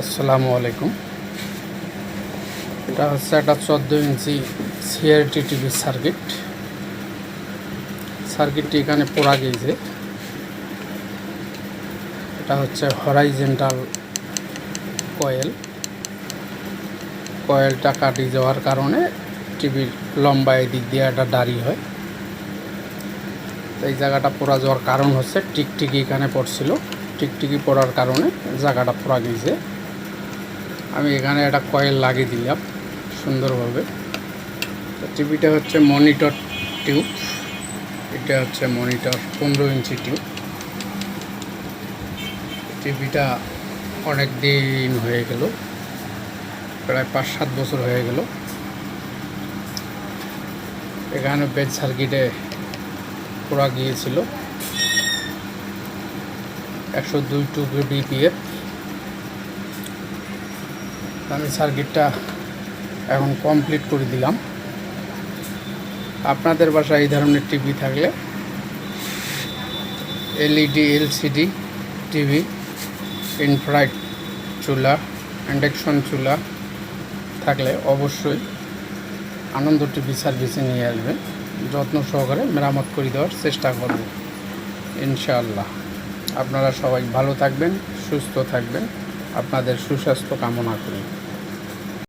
আসসালামু আলাইকুম। এটা হচ্ছে একটা চোদ্দ ইঞ্চি সিআরটি টিভির সার্কিট সার্কিটটি এখানে পোড়া গিয়েছে এটা হচ্ছে হরাইজেন্টাল কয়েল কয়েলটা কাটি যাওয়ার কারণে টিভির লম্বা এদিক দিয়ে একটা দাঁড়ি হয়। এই জায়গাটা পোড়া যাওয়ার কারণ হচ্ছে টিকটিকি এখানে পড়ছিল। টিকটিকি পড়ার কারণে জায়গাটা পোড়া গিয়েছে আমি এখানে একটা কয়েল লাগিয়ে দিলাম সুন্দরভাবে। তো টিভিটা হচ্ছে মনিটর টিউব এটা হচ্ছে মনিটর পনেরো ইঞ্চি টিউব টিভিটা অনেক দিন হয়ে গেল, প্রায় পাঁচ সাত বছর হয়ে গেল। এখানে বেড সার্কিটে পোড়া গিয়েছিল। একশো দুই টু বিপিএফ আমি সার্কিটটা এখন কমপ্লিট করে দিলাম। আপনাদের বাসায় এই ধরনের টিভি থাকলে এলইডি, এলসিডি টিভি ইনফ্রাইট চুলা, ইন্ডাকশন চুলা থাকলে অবশ্যই আনন্দ টিভি সার্ভিসে নিয়ে আসবেন। যত্ন সহকারে মেরামত করে দেওয়ার চেষ্টা করব, ইনশাআল্লাহ। আপনারা সবাই ভালো থাকবেন, সুস্থ থাকবেন। আপনাদের সুস্বাস্থ্য কামনা করি।